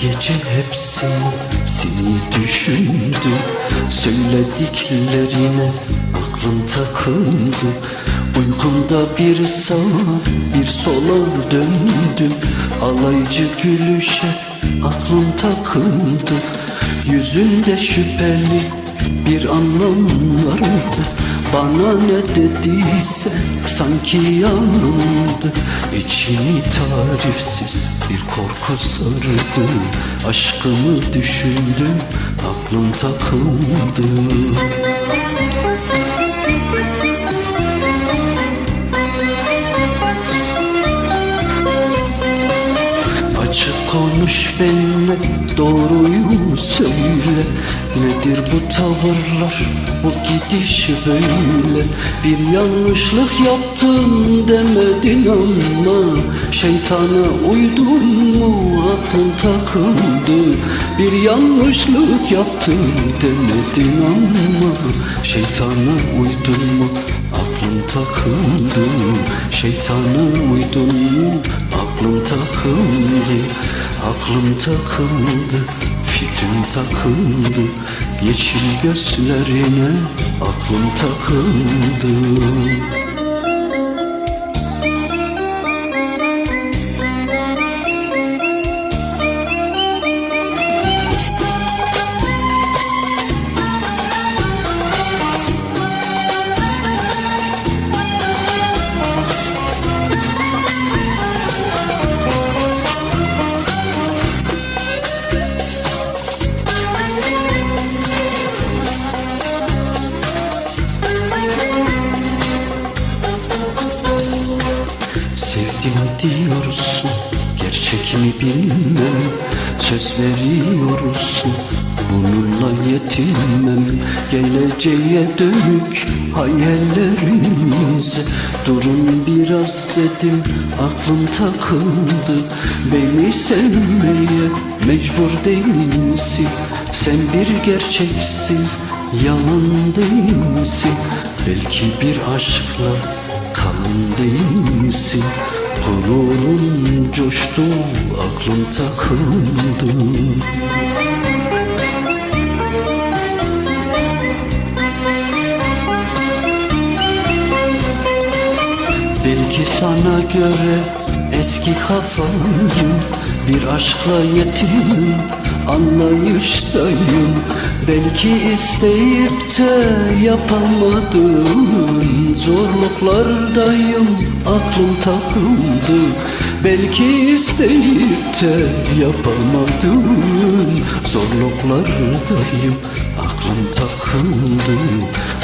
Gece hepsi seni düşündü. Söylediklerine aklım takıldı Uykumda bir sağa bir sola döndüm. Alaycı gülüşe aklım takıldı Yüzünde şüpheli bir anlam vardı Bana ne dediyse sanki yandı İçimi tarifsiz bir korku sardı. Aşkımı düşündüm aklım takıldı. Açık konuş benimle doğruyu söyle Nedir bu tavırlar bu gidiş böyle? Bir yanlışlık yaptım demedin ama Şeytana uydun mu? Aklın takıldı Bir yanlışlık yaptım demedin ama Şeytana uydun mu? Aklın takıldı Şeytana uydun mu? Aklım takıldı Aklım takıldı Fikrim takıldı Yeşil gözlerine Aklım takıldı Sevdim diyorsun? Gerçek mi bilmem? Söz veriyorsun. Bununla yetinmem. Geleceğe dönük hayallerimize Durun biraz dedim Aklım takıldı. Beni sevmeye mecbur değilsin. Sen bir gerçeksin Yalan değilsin. Belki bir aşkla Kalın değilsin Gururum coştu Aklım takıldı. Belki sana göre eski kafayım Bir aşkla yetim anlayıştayım Belki isteyip de yapamadım Zorluklardayım aklım takıldı. Belki isteyip de yapamadım Zorluklardayım aklım takıldı.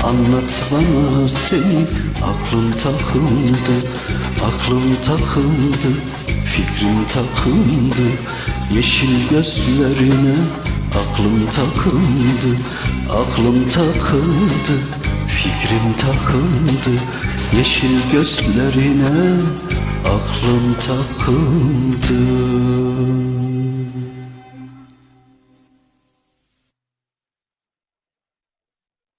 Anlat bana seni aklım takıldı. Aklım takıldı fikrim takıldı. Yeşil gözlerine aklım takıldı Aklım takıldı fikrim takıldı Yeşil gözlerine aklım takıldı